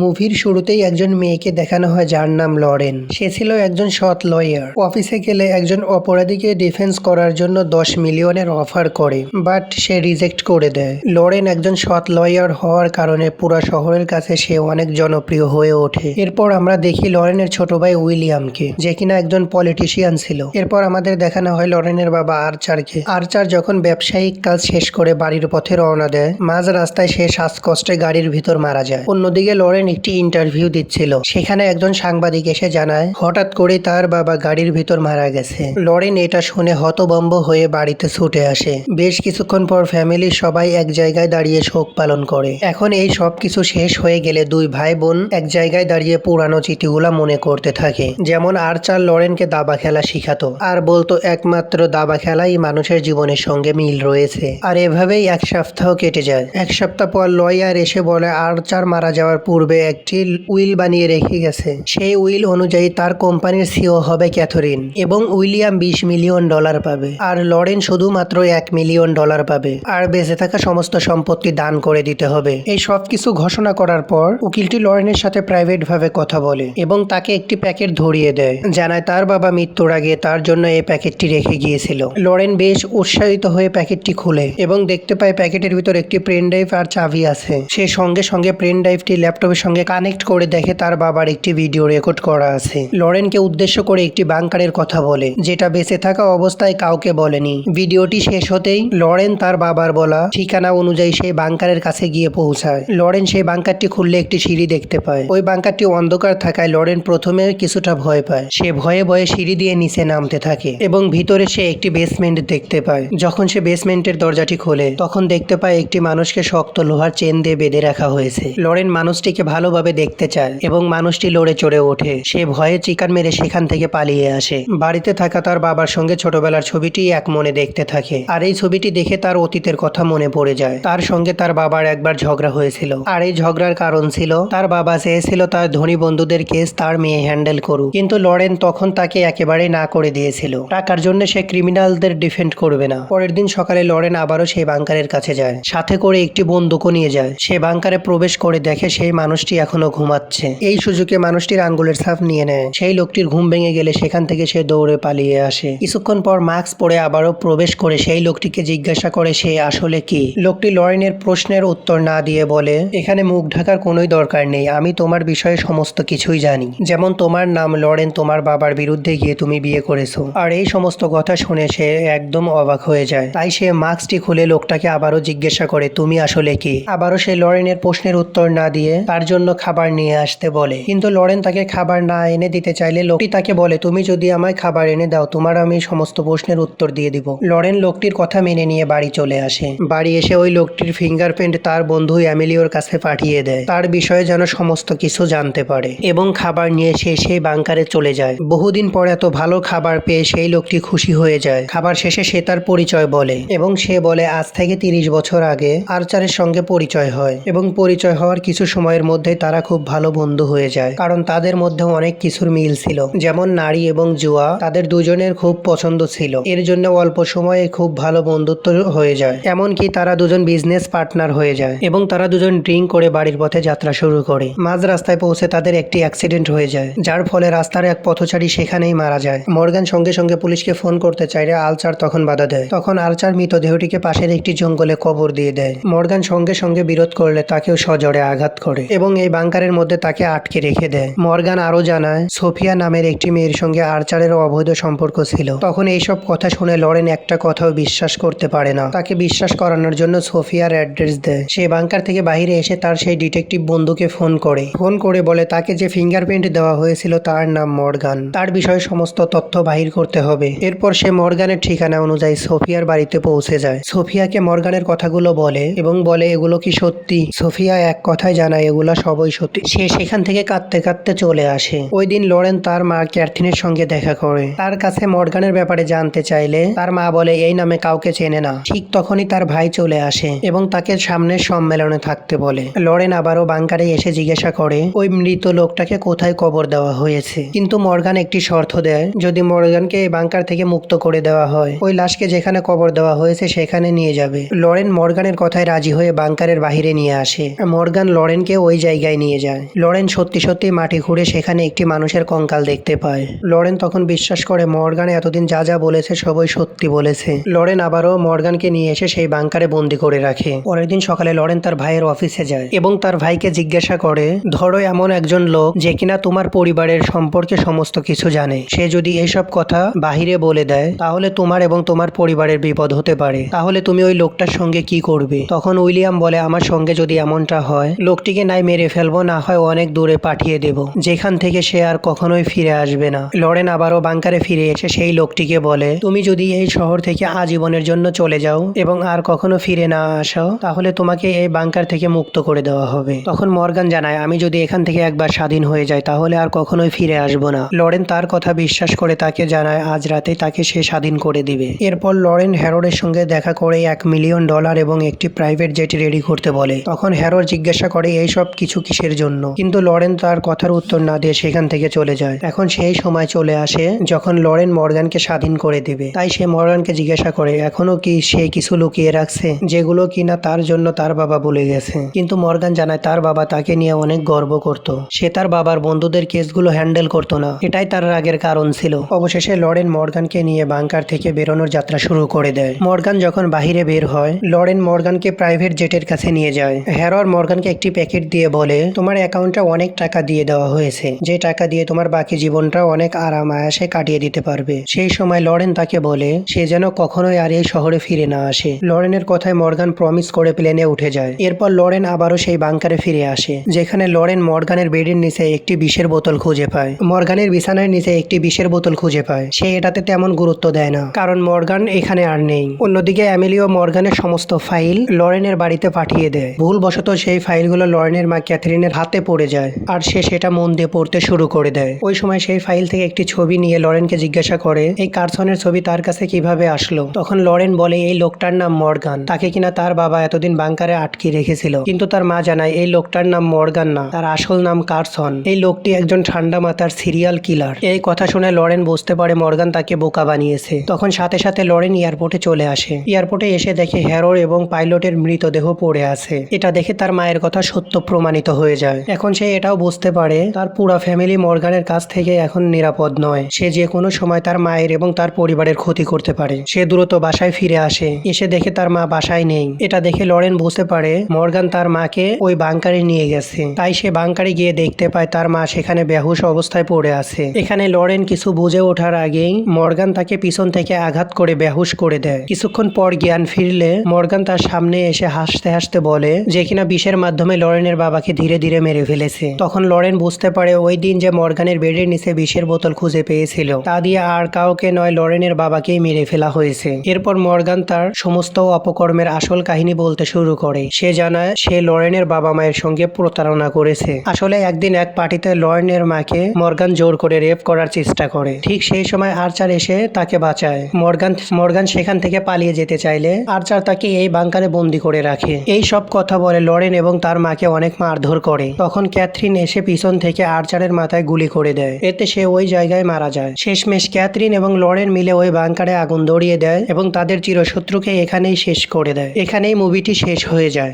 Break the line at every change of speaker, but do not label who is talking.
মুভির শুরুতেই একজন মেয়েকে দেখানো হয় যার নাম লরেন। সে ছিল একজন সৎ লয়ার অফিসে গেলে একজন অপরাধীকে ডিফেন্স করার জন্য দশ মিলিয়নের অফার করে বাট সে রিজেক্ট করে দেয়। লরেন একজন সৎ লয়ার হওয়ার কারণে পুরো শহরের কাছে সে অনেক জনপ্রিয় হয়ে ওঠে। এরপর আমরা দেখি লরেনের ছোট ভাই উইলিয়ামকে, যে কিনা একজন পলিটিশিয়ান ছিল। এরপর আমাদের দেখানো হয় লরেনের বাবা আর্চারকে। আর্চার যখন ব্যবসায়িক কাজ শেষ করে বাড়ির পথে রওনা দেয়, মাঝ রাস্তায় সে শ্বাসকষ্টে গাড়ির ভিতর মারা যায়। অন্যদিকে লরেন একটি ইন্টারভিউ দিচ্ছিল। সেখানে একজন সাংবাদিক এসে জানায়, হঠাৎ করে তার বাবা গাড়ির ভিতর মারা গেছে। লরেন এটা শুনে হতবম্ব হয়ে বাড়িতে ছুটে আসে। বেশ কিছুক্ষণ পর ফ্যামিলির সবাই এক জায়গায় দাঁড়িয়ে শোক পালন করে। এখন এই সব কিছু শেষ হয়ে গেলে দুই ভাই বোন এক জায়গায় দাঁড়িয়ে পুরানো স্মৃতিগুলা মনে করতে থাকে। যেমন আর্চার লরেনকে দাবা খেলা শিখাতো। আর বলতো, একমাত্র দাবা খেলাই মানুষের জীবনের সঙ্গে মিল রয়েছে। আর এভাবেই এক সপ্তাহ কেটে যায়। এক সপ্তাহ পর লয়ার এসে বলে, আর্চার মারা যাওয়ার পূর্বে একটি উইল বানিয়ে রেখে গেছে। সেই উইল অনুযায়ী তার কোম্পানির সিও হবে ক্যাথরিন এবং উইলিয়াম বিশ মিলিয়ন ডলার পাবে। আর লরেন শুধুমাত্র এক মিলিয়ন ডলার পাবে। আর বেঁচে থাকা সমস্ত সম্পত্তি দান করে দিতে হবে। এই সব কিছু ঘোষণা করার পর উকিলটি লরেনের সাথে প্রাইভেট ভাবে কথা বলে এবং তাকে একটি প্যাকেট ধরিয়ে দেয়, জানায় তার বাবা মৃত্যুর আগে তার জন্য এই প্যাকেটটি রেখে গিয়েছিল। লরেন বেশ উৎসাহিত হয়ে প্যাকেটটি খুলে এবং দেখতে পায় প্যাকেটের ভিতর একটি পেন ড্রাইভ আর চাবি আছে। সে সঙ্গে সঙ্গে পেন ড্রাইভটি ল্যাপটপের সঙ্গে কানেক্ট করে দেখে তার বাবার একটি ভিডিও রেকর্ড করা আছে। লরেনকে উদ্দেশ্য করে একটি বাংকারের কথা বলে, যেটা বেঁচে থাকা অবস্থায় কাউকে বলেনি। ভিডিওটি শেষ হতেই লরেন তার বাবার বলা ঠিকানা অনুযায়ী সেই বাংকারের কাছে গিয়ে পৌঁছায়। লরেন সেই বাংকারটি খুললে একটি সিঁড়ি দেখতে পায়। ওই বাংকারটি অন্ধকার থাকায় লরেন প্রথমে কিছুটা ভয় পায়। সে ভয়ে ভয়ে সিঁড়ি দিয়ে নিচে নামতে থাকে এবং ভিতরে সে একটি বেসমেন্ট দেখতে পায়। যখন সে বেসমেন্টের দরজাটি খোলে, তখন দেখতে পায় একটি মানুষকে শক্ত লোহার চেন দিয়ে বেঁধে রাখা হয়েছে। লরেন মানুষটিকে ভালোভাবে দেখতে চায় এবং মানুষটি লড়ে চড়ে ওঠে। সে ভয়ে চিকান মেরে সেখান থেকে পালিয়ে আসে। বাড়িতে থাকা তার বাবার সঙ্গে ছোটবেলার ছবিটি এক মনে দেখতে থাকে। আর এই ছবিটি দেখে তার অতীতের কথা মনে পড়ে যায়। তার সঙ্গে তার বাবার একবার ঝগড়া হয়েছিল। আর এই ঝগড়ার কারণ ছিল, তার বাবা চেয়েছিল তার ধনী বন্ধুদের কেস তার মেয়ে হ্যান্ডেল করুক। কিন্তু লরেন তখন তাকে একেবারে না করে দিয়েছিল। টাকার জন্য সে ক্রিমিনালদের ডিফেন্ড করবে না। পরের দিন সকালে লরেন আবারও সেই বাংকারের কাছে যায়। সাথে করে একটি বন্দুকও নিয়ে যায়। সে বাংকারে প্রবেশ করে দেখে সেই মানুষটি এখনও ঘুমাচ্ছে। এই সুযোগে মানুষটির আঙ্গুলের ছাপ নিয়ে নেয়। সেই লোকটির ঘুম ভেঙে গেলে সেখান থেকে সে দৌড়ে পালিয়ে আসে। কিছুক্ষণ পর মাস্ক পরে আবারও প্রবেশ করে সেই লোকটিকে জিজ্ঞাসা করে, সে আসলে কি? লোকটি লরেনের প্রশ্নের উত্তর না দিয়ে বলে, এখানে মুখ ঢাকার কোনোই দরকার নেই। আমি তোমার বিষয়ে সমস্ত কিছুই জানি। যেমন তোমার নাম লরেন, তোমার বাবার বিরুদ্ধে গিয়ে তুমি বিয়ে করেছ। আর এই সমস্ত কথা শুনে সে একদম অবাক হয়ে যায়। তাই সে মাস্কটি খুলে লোকটাকে আবারও জিজ্ঞাসা করে, তুমি আসলে কি? আবারও সে লরেনের প্রশ্নের উত্তর না দিয়ে তার জন্য খাবার নিয়ে আসতে বলে। কিন্তু লরেন তাকে খাবার না এনে দিতে চাইলে লোকটি তাকে বলে, তুমি যদি আমায় খাবার এনে দাও, তোমার আমি সমস্ত প্রশ্নের উত্তর দিয়ে দিব। লরেন লোকটির কথা মেনে নিয়ে বাড়ি চলে আসে। বাড়ি এসে ওই লোকটির ফিঙ্গারপ্রিন্ট তার বন্ধু অ্যামিলিওর কাছে পাঠিয়ে দেয়। তার বিষয়ে যেন সমস্ত কিছু জানতে পারে এবং খাবার নিয়ে সে সেই বাংকারে চলে যায়। বহুদিন পর এত ভালো খাবার পেয়ে সেই লোকটি খুশি হয়ে যায়। খাবার শেষে সে তার পরিচয় বলে এবং সে বলে, আজ থেকে তিরিশ বছর আগে আর্চারের সঙ্গে পরিচয় হয় এবং পরিচয় হওয়ার কিছু সময়ের তারা খুব ভালো বন্ধু হয়ে যায়। কারণ তাদের মধ্যে অনেক কিছুর মিল ছিল। যেমন নারী এবং জুয়া তাদের দুজনের খুব পছন্দ ছিল। এর জন্য অল্প সময়ে খুব ভালো বন্ধুত্ব হয়ে যায়। এমনকি তারা দুজন বিজনেস পার্টনার হয়ে যায় এবং তারা দুজন ড্রিঙ্ক করে বাড়ির পথে যাত্রা শুরু করে। মাঝ রাস্তায় পৌঁছে তাদের একটি অ্যাক্সিডেন্ট হয়ে যায়, যার ফলে রাস্তার এক পথচারী সেখানেই মারা যায়। মর্গান সঙ্গে সঙ্গে পুলিশকে ফোন করতে চাইলে আলচার তখন বাধা দেয়। তখন আলচার মৃতদেহটিকে পাশের একটি জঙ্গলে কবর দিয়ে দেয়। মর্গান সঙ্গে সঙ্গে বিরোধ করলে তাকেও সজোরে আঘাত করে। এবং এই বাংকারের মধ্যে তাকে আটকে রেখে দেয়। মর্গান আরও জানায়, সোফিয়া নামের একটি মেয়ের সঙ্গে আর্চারের অবৈধ সম্পর্ক ছিল। তখন এইসব কথা শুনে লরেন একটা কথাও বিশ্বাস করতে পারে না। তাকে বিশ্বাস করানোর জন্য সোফিয়ার অ্যাড্রেস দেয়। সে বাংকার থেকে বাইরে এসে তার সেই ডিটেকটিভ বন্ধুকে ফোন করে। ফোন করে বলে, তাকে যে ফিঙ্গারপ্রিন্ট দেওয়া হয়েছিল তার নাম মর্গান। তার বিষয়ে সমস্ত তথ্য বাহির করতে হবে। এরপর সে মর্গানের ঠিকানা অনুযায়ী সোফিয়ার বাড়িতে পৌঁছে যায়। সোফিয়াকে মর্গানের কথাগুলো বলে এবং বলে, এগুলো কি সত্যি? সোফিয়া এক কথায় জানায়, এগুলো সবই সত্যি। সে সেখান থেকে কাঁদতে কাঁদতে চলে আসে। ওই দিন লরেন তার মা ক্যাথরিনের সঙ্গে দেখা করে। তার কাছে মর্গানের ব্যাপারে জানতে চাইলে তার মা বলে, এই নামে কাউকে চেনে না। ঠিক তখনই তার ভাই চলে আসে এবং তাকে সামনের সম্মেলনে থাকতে বলে। লরেন আবারও বাংকারে এসে জিজ্ঞাসা করে, ওই মৃত লোকটাকে কোথায় কবর দেওয়া হয়েছে? কিন্তু মর্গান একটি শর্ত দেয়, যদি মর্গানকে এই বাংকার থেকে মুক্ত করে দেওয়া হয়, ওই লাশকে যেখানে কবর দেওয়া হয়েছে সেখানে নিয়ে যাবে। লরেন মর্গানের কথায় রাজি হয়ে বাংকারের বাহিরে নিয়ে আসে। মর্গান লরেনকে ওই জায়গায় নিয়ে যায়। লরেন সত্যি সত্যি মাটি ঘুরে সেখানে একটি মানুষের কঙ্কাল দেখতে পায়। লরেন তখন বিশ্বাস করে, মর্গান এতদিন যা যা বলেছে সবই সত্যি বলেছে। লরেন আবারও মর্গানকে নিয়ে এসে সেই বাংকারে বন্দি করে রাখে। পরের দিন সকালে লরেন তার ভাইয়ের অফিসে যায় এবং তার ভাইকে জিজ্ঞাসা করে, ধরো এমন একজন লোক যে কিনা তোমার পরিবারের সম্পর্কে সমস্ত কিছু জানে। সে যদি এইসব কথা বাহিরে বলে দেয়, তাহলে তোমার এবং তোমার পরিবারের বিপদ হতে পারে। তাহলে তুমি ওই লোকটার সঙ্গে কি করবে? তখন উইলিয়াম বলে, আমার সঙ্গে যদি এমনটা হয়, লোকটিকে নাই মেরে ফেলব, না হয় অনেক দূরে পাঠিয়ে দেব। যেখান থেকে সে আর কখনোই ফিরে আসবে না। লরেন আবারও বাংকারে ফিরে এসে সেই লোকটিকে বলে, তুমি যদি এই শহর থেকে আজীবনের জন্য চলে যাও এবং আর কখনো ফিরে না আসো, তাহলে তোমাকে এই বাংকার থেকে মুক্ত করে দেওয়া হবে। তখন মর্গান জানায়, আমি যদি এখান থেকে একবার স্বাধীন হয়ে যাই, তাহলে আর কখনোই ফিরে আসব না। লরেন তার কথা বিশ্বাস করে তাকে জানায়, আজ রাতে তাকে সে স্বাধীন করে দিবে। এরপর লরেন হ্যারোডের সঙ্গে দেখা করে এক মিলিয়ন ডলার এবং একটি প্রাইভেট জেট রেডি করতে বলে। তখন হ্যারোড জিজ্ঞাসা করে, এই সব কিছু কিসের জন্য? কিন্তু লরেন তার কথার উত্তর না দিয়ে সেখান থেকে চলে যায়। এখন সেই সময় চলে আসে যখন লরেন মর্গানকে স্বাধীন করে দিবে। তাই সে মর্গানকে জিজ্ঞাসা করে, এখনও কি সে কিছু লুকিয়ে রাখছে? যেগুলো কিনা তার জন্য তার বাবা বলে গেছে? কিন্তু মর্গান জানায়, তার বাবা তাকে নিয়ে অনেক গর্ব করত। সে তার বাবার বন্ধুদের কেসগুলো হ্যান্ডেল করতো না। এটাই তার রাগের কারণ ছিল। অবশেষে লরেন মর্গানকে নিয়ে বাংকার থেকে বেরোনোর যাত্রা শুরু করে দেয়। মর্গান যখন বাহিরে বের হয়, লরেন মর্গানকে প্রাইভেট জেটের কাছে নিয়ে যায়। হ্যারর মর্গানকে একটি প্যাকেট দিয়ে বলে, তোমার অ্যাকাউন্টে অনেক টাকা দিয়ে দেওয়া হয়েছে। যে টাকা দিয়ে তোমার বাকি জীবনটা অনেক আরাম আয়াসে কাটিয়ে দিতে পারবে। সেই সময় লরেন তাকে বলে, সে যেন কখনোই আর এই শহরে ফিরে না আসে। লরেনের কথায় মর্গান প্রমিস করে প্লেনে উঠে যায়। এরপর লরেন আবারও সেই বাংকারে ফিরে আসে, যেখানে লরেন মর্গানের বেডের নিচে একটি বিষের বোতল খুঁজে পায়। মর্গানের বিছানার নিচে একটি বিষের বোতল খুঁজে পায়। সে এটাতে তেমন গুরুত্ব দেয় না, কারণ মর্গান এখানে আর নেই। অন্যদিকে, অ্যামিলিও মর্গানের সমস্ত ফাইল লরেনের বাড়িতে পাঠিয়ে দেয়। ভুলবশত সেই ফাইলগুলো লরেনের মা ক্যাথরিনের হাতে পড়ে যায় আর সে সেটা মন দিয়ে পড়তে শুরু করে দেয়। ওই সময় সেই ফাইল থেকে একটি ছবি নিয়ে লরেনকে জিজ্ঞাসা করে, এই কার্সনের ছবি তার কাছে কীভাবে আসলো? তখন লরেন বলে, এই লোকটার নাম মর্গান। তাকে কিনা তার বাবা এতদিন বাংকারে আটকে রেখেছিল। কিন্তু তার মা জানায়, এই লোকটার নাম মর্গান না, তার আসল নাম কার্সন। এই লোকটি একজন ঠান্ডা মাথার সিরিয়াল কিলার। এই কথা শুনে লরেন বুঝতে পারে মর্গান তাকে বোকা বানিয়েছে। তখন সাথে সাথে লরেন এয়ারপোর্টে চলে আসে। এয়ারপোর্টে এসে দেখে হ্যারোর এবং পাইলটের মৃতদেহ পড়ে আছে। এটা দেখে তার মায়ের কথা সত্য প্রমাণিত হয়ে যায়। এখন সে এটাও বুঝতে পারে, তার পুরো ফ্যামিলি মর্গানের কাছ থেকে এখন নিরাপদ নয়। সে যে কোনো সময় তার মায়ের এবং তার পরিবারের ক্ষতি করতে পারে। সে দ্রুত বাসায় ফিরে আসে, এসে দেখে তার মা বাসায় নেই। এটা দেখে লরেন বুঝতে পারে, মর্গান তার মাকে ওই বাংকারে নিয়ে গেছে। তাই সে বাংকারে গিয়ে দেখতে পায় তার মা সেখানে বেহুশ অবস্থায় পড়ে আছে। এখানে লরেন কিছু বুঝে ওঠার আগেই মর্গান তাকে পিছন থেকে আঘাত করে বেহুশ করে দেয়। কিছুক্ষণ পর জ্ঞান ফিরলে মর্গান তার সামনে এসে হাসতে হাসতে বলে, যে কিনা বিষের মাধ্যমে লরেনের বাবাকে ধীরে ধীরে মেরে ফেলেছে। তখন লরেন বুঝতে পারে ওই দিন যে মর্গানের বেডের নিচে বিষের বোতল খুঁজে পেয়েছিল। তা দিয়ে আর কাউকে নয় লরেনের বাবাকেই মেরে ফেলা হয়েছে। এরপর মর্গান তার সমস্ত অপকর্মের আসল কাহিনী বলতে শুরু করে। সে জানায় সে লরেনের বাবা মায়ের সঙ্গে প্রতারণা করেছে। আসলে একদিন এক পার্টিতে লরেনের মাকে মর্গান জোর করে রেপ করার চেষ্টা করে। ঠিক সেই সময় আর্চার এসে তাকে বাঁচায়। মর্গান মর্গান সেখান থেকে পালিয়ে যেতে চাইলে আর্চার তাকে এই বাংকারে বন্দি করে রাখে। এই সব কথা বলে লরেন এবং তার মাকে অনেক মারধর করে। তখন ক্যাথরিন এসে পিছন থেকে আর্চারের মাথায় গুলি করে দেয়। এতে সে ওই জায়গায় মারা যায়। শেষমেশ ক্যাথরিন এবং লরেন মিলে ওই বাংকারে আগুন ধরিয়ে দেয় এবং তাদের চিরশত্রুকে এখানেই শেষ করে দেয়। এখানেই মুভিটি শেষ হয়ে যায়।